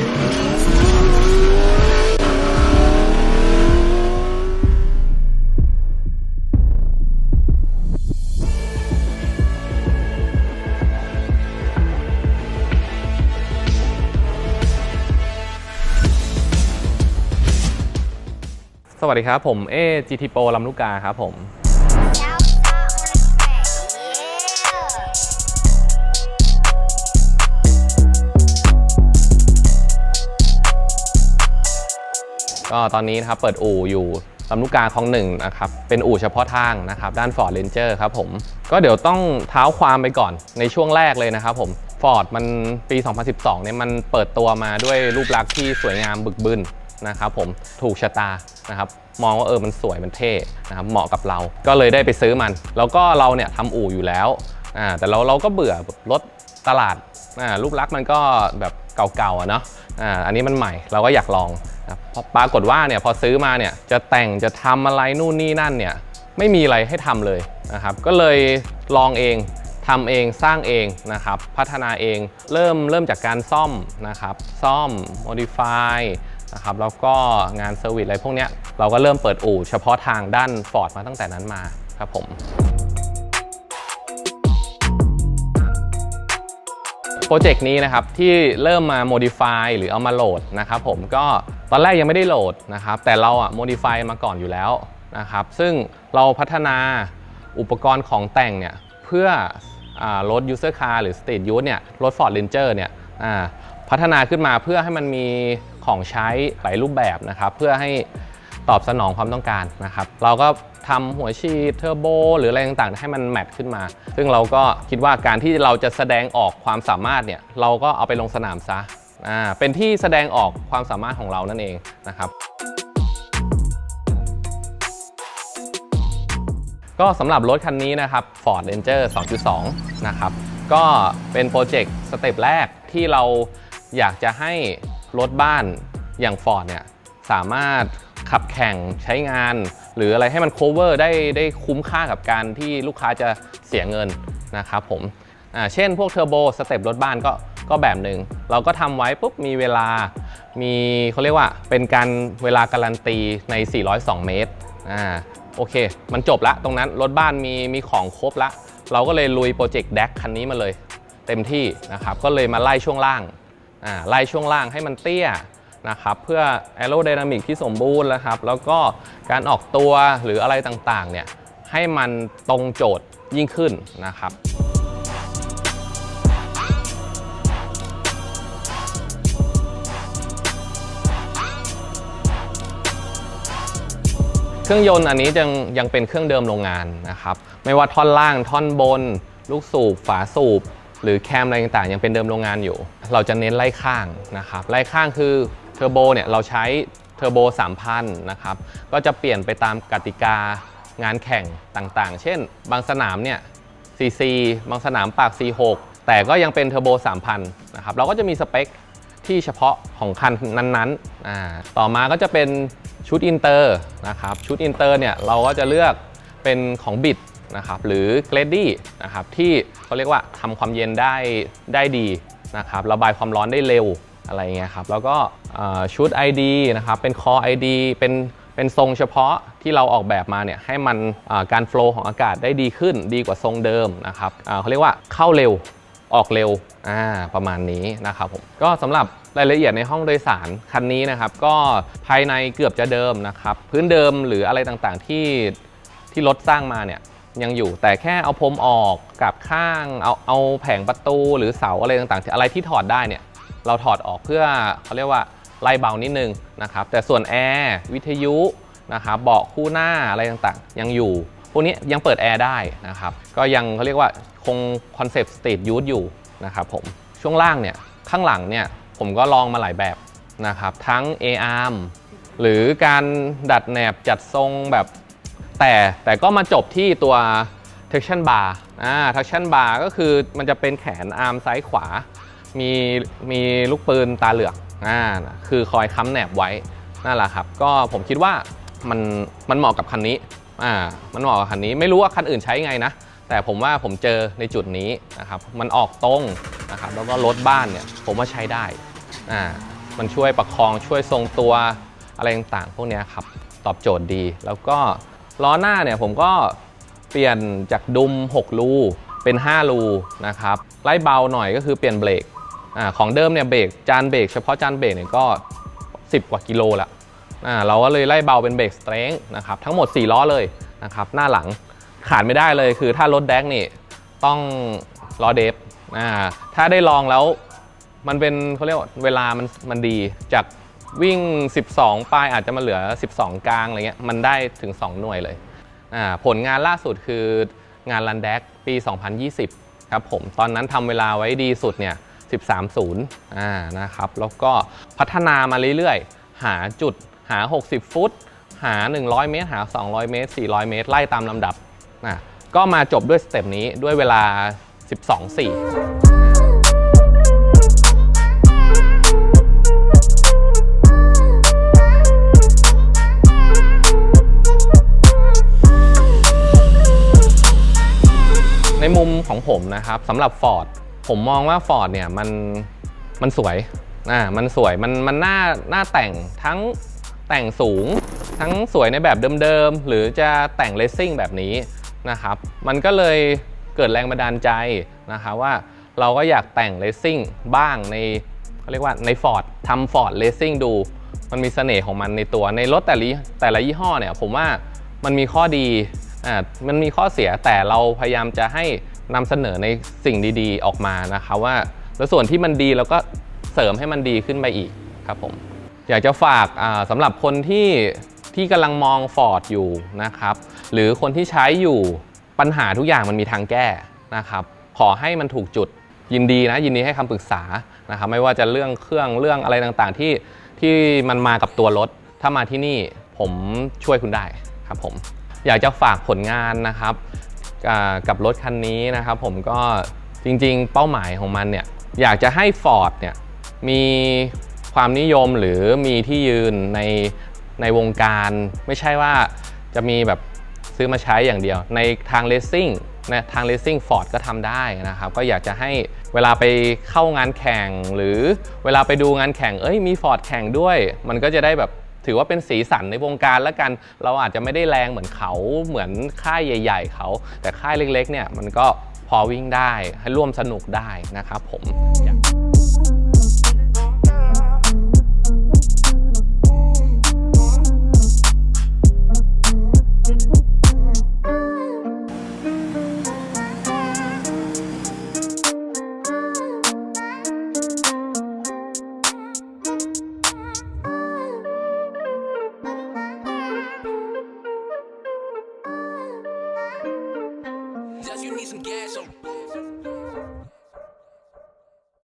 สวัสดีครับ ผมเอ GT Pro ลำลูกกาครับผม ก็ตอนนี้นะครับเปิดอู่อยู่ลำลูกกาคลองหนึ่งนะครับ เป็นอู่เฉพาะทางนะครับ ด้าน Ford Ranger ครับผม ก็เดี๋ยวต้องเท้าความไปก่อนในช่วงแรกเลยนะครับผม Ford มันปี 2012 เนี่ยมันเปิดตัวมาด้วยรูปลักษณ์ที่สวยงามบึกบึนนะครับผมถูกชะตานะครับมองว่าเออมันสวยมันเท่นะครับเหมาะกับเรา ก็เลยได้ไปซื้อมัน แล้วก็เราเนี่ยทำอู่อยู่แล้วอ่าแต่เราเราก็เบื่อรถตลาดอ่ารูปลักษณ์มันก็แบบเก่าๆอะเนาะอ่าอันนี้มันใหม่เราก็อยากลอง พอปรากฏว่าเนี่ยพอซื้อมาเนี่ยจะแต่งจะทำอะไรนู่นนี่นั่นเนี่ยไม่มีอะไรให้ทำเลยนะครับ ก็เลยลองเองทำเองสร้างเองนะครับ พัฒนาเองเริ่มเริ่มจากการซ่อมนะครับ ซ่อม modify นะครับแล้วก็งานเซอร์วิสอะไรพวกเนี้ยเราก็เริ่มเปิดอู่เฉพาะทางด้าน Ford มาตั้งแต่นั้นมาครับผม โปรเจกต์นี้นะครับที่เริ่มมา modify หรือเอามาโหลดนะครับผมก็ตอนแรกยังไม่ได้โหลดนะครับแต่เราอะ modify มาก่อนอยู่แล้วนะครับซึ่งเราพัฒนาอุปกรณ์ของแต่งเนี่ยเพื่อรถ user car หรือ street use เนี่ยรถ Ford Ranger เนี่ยพัฒนาขึ้นมาเพื่อให้มันมีของใช้หลายรูปแบบนะครับเพื่อให้ตอบสนองความต้องการนะครับ เราก็ ทำหัวฉีดเทอร์โบหรืออะไรต่างๆ ให้มันแมทขึ้นมา ซึ่งเราก็คิดว่าการที่เราจะแสดงออกความสามารถเนี่ยเราก็เอาไปลงสนามซะอ่าเป็นที่แสดงออกความสามารถของเรานั่นเองนะครับก็สำหรับรถคันนี้นะครับ Ford Ranger 2.2 นะครับ ก็เป็นโปรเจกต์สเต็ปแรกที่เราอยากจะให้รถบ้านอย่าง Ford เนี่ย สามารถขับแข่งใช้งาน หรืออะไรให้มัน cover ได้ได้คุ้มค่ากับการที่ลูกค้าจะเสียเงินนะครับผมเช่นพวกเทอร์โบสเต็ปรถบ้านก็ก็แบบหนึ่งเราก็ทำไว้ปุ๊บมีเวลา มีเขาเรียกว่าเป็นการเวลาการันตีใน 402 เมตรอ่าโอเค มันจบละตรงนั้นรถบ้านมีมีของครบละ เราก็เลยลุยโปรเจกต์แดกคันนี้มาเลย เต็มที่นะครับ ก็เลยมาไล่ช่วงล่างอ่าไล่ช่วงล่างให้มันเตี้ย นะครับเพื่อแอโร d y นามิกที่สมบูรณ์นะครับ แล้วก็การออกตัวหรืออะไรต่างๆเนี่ยให้มันตรงโจทย์ยิ่งขึ้นนะครับเครื่องยนต์อันนี้ยังยังเป็นเครื่องเดิมโรงงานนะครับ ไม่ว่าท่อนล่างท่อนบน ลูกสูบฝาสูบ หรือแคมอะไรต่างๆ ยังเป็นเดิมโรงงานอยู่ เราจะเน้นไล่ข้างนะครับไล่ข้างคือ ทอร์โบเนี่ยเราใช้เทอร์โบ3,000นะครับก็จะเปลี่ยนไปตามกติกางานแข่งต่างๆ เช่น บางสนามเนี่ย CC บางสนามปาก C6 แต่ก็ยังเป็นเทอร์โบ3,000นะครับเราก็จะมีสเปคที่เฉพาะของคันนั้นๆอ่าต่อมาก็จะเป็นชุดอินเตอร์นะครับชุดอินเตอร์เนี่ยเราก็จะเลือกเป็นของบิดนะครับหรือเกรดดี้นะครับที่เขาเรียกว่าทำความเย็นได้ได้ดีนะครับระบายความร้อนได้เร็ว อะไรเงี้ยครับแล้วก็ชุด ID นะครับเป็นคอ ID เป็นเป็นทรงเฉพาะที่เราออกแบบมาเนี่ยให้มันการโฟล์ของอากาศได้ดีขึ้นดีกว่าทรงเดิมนะครับเขาเรียกว่าเข้าเร็วออกเร็วประมาณนี้นะครับผมก็สำหรับรายละเอียดในห้องโดยสารคันนี้นะครับ ก็ภายในเกือบจะเดิมนะครับ พื้นเดิมหรืออะไรต่างๆที่ที่รถสร้างมาเนี่ยยังอยู่แต่แค่เอาพรมออกกับข้างเอาเอาแผงประตูหรือเสาอะไรต่างๆ อะไรที่ถอดได้เนี่ย เราถอดออกเพื่อเขาเรียกว่าไล่เบานิดนึงนะครับ แต่ส่วนแอร์วิทยุนะครับเบาะคู่หน้าอะไรต่างๆ ยังอยู่พวกนี้ยังเปิดแอร์ได้นะครับ ก็ยังเขาเรียกว่าคงคอนเซปต์สตรีทยูทอยู่นะครับผมช่วงล่างเนี่ยข้างหลังเนี่ยผมก็ลองมาหลายแบบนะครับ ทั้ง A-arm หรือการดัดแหนบจัดทรงแบบแต่แต่ก็มาจบที่ตัว traction bar อ่า traction bar ก็คือมันจะเป็นแขนอาร์มซ้ายขวา มีมีลูกปืนตาเหลือกอ่าคือคอยค้ำแหนบไว้นั่นแหละครับ ก็ผมคิดว่ามันมันเหมาะกับคันนี้อ่ามันเหมาะกับคันนี้ไม่รู้ว่าคันอื่นใช้ไงนะ แต่ผมว่าผมเจอในจุดนี้นะครับ มันออกตรงนะครับแล้วก็รถบ้านเนี่ยผมว่าใช้ได้อ่ามันช่วยประคองช่วยทรงตัวอะไรต่างๆพวกนี้ครับตอบโจทย์ดี แล้วก็ล้อหน้าเนี่ยผมก็เปลี่ยนจากดุม 6 รูเป็น 5 รูนะครับไล่เบาหน่อยก็คือเปลี่ยนเบรก อาของเดิมเนี่ยเบรกจานเบรกเฉพาะจานเบรกเนี่ยก็ 10 กว่ากิโลละอ่าเราก็เลยไล่เบาเป็นเบรกสเตรนท์นะครับทั้งหมด 4 ล้อเลยนะครับหน้าหลังขาดไม่ได้เลยคือถ้ารถแดกนี่ต้องล้อเดฟอ่าถ้าได้ลองแล้วมันเป็นเขาเรียกว่าเวลามันมันดีจากวิ่ง 12 ปลายอาจจะมาเหลือ 12 กลางอะไรเงี้ยมันได้ถึง 2 หน่วยเลยอ่าผลงานล่าสุดคืองานรันแดกปี 2020 ครับผม ตอนนั้นทำเวลาไว้ดีสุดเนี่ย 13.0อ่านะครับ แล้วก็พัฒนามาเรื่อยๆ หาจุดหา 60 ฟุต หา 100 เมตร หา 200 เมตร 400 เมตร ไล่ตามลำดับนะก็มาจบด้วยสเต็ปนี้ด้วยเวลา 12.4ในมุมของผมนะครับสำหรับ Ford ผมมองว่า Ford เนี่ยมันมันสวยอ่ามันสวยมันมันน่าน่าแต่งทั้งแต่งสูง ทั้งสวยในแบบเดิมๆ หรือจะแต่งเลสซิ่งแบบนี้นะครับ มันก็เลยเกิดแรงบันดาลใจนะครับว่าเราก็อยากแต่งเลสซิ่งบ้างในเขาเรียกว่าใน Ford ทำ Ford Racing ดู มันมีเสน่ห์ของมันในตัวในรถแต่ละแต่ละยี่ห้อเนี่ยผมว่ามันมีข้อดีอ่ามันมีข้อเสียแต่เราพยายามจะให้ นำเสนอในสิ่งดีๆ ออกมานะครับว่า แล้วส่วนที่มันดีเราก็เสริมให้มันดีขึ้นไปอีกครับผมอยากจะฝากอ่าสำหรับคนที่ที่กำลังมอง Ford อยู่นะครับ หรือคนที่ใช้อยู่ปัญหาทุกอย่างมันมีทางแก้นะครับ ขอให้มันถูกจุดยินดีนะ ยินดีให้คำปรึกษานะครับ ไม่ว่าจะเรื่องเครื่องเรื่องอะไรต่างๆ ที่ที่มันมากับตัวรถ ถ้ามาที่นี่ผมช่วยคุณได้ครับผม อยากจะฝากผลงานนะครับ กับรถคันนี้นะครับผมก็จริงๆ เป้าหมายของมันเนี่ยอยากจะให้ Ford เนี่ยมีความนิยมหรือมีที่ยืนในในวงการไม่ใช่ว่าจะมีแบบซื้อมาใช้อย่างเดียว ในทางเลสซิ่งนะทางเลสซิ่งฟอร์ดก็ทำได้นะครับ ก็อยากจะให้เวลาไปเข้างานแข่ง หรือเวลาไปดูงานแข่ง เอ้ยมีฟอร์ดแข่งด้วย มันก็จะได้แบบ ถือว่าเป็นสีสันในวงการแล้วกัน เราอาจจะไม่ได้แรงเหมือนเขาเหมือนค่ายใหญ่ ๆ เขา แต่ค่ายเล็กๆเนี่ยมันก็พอวิ่งได้ให้ร่วมสนุกได้นะครับผม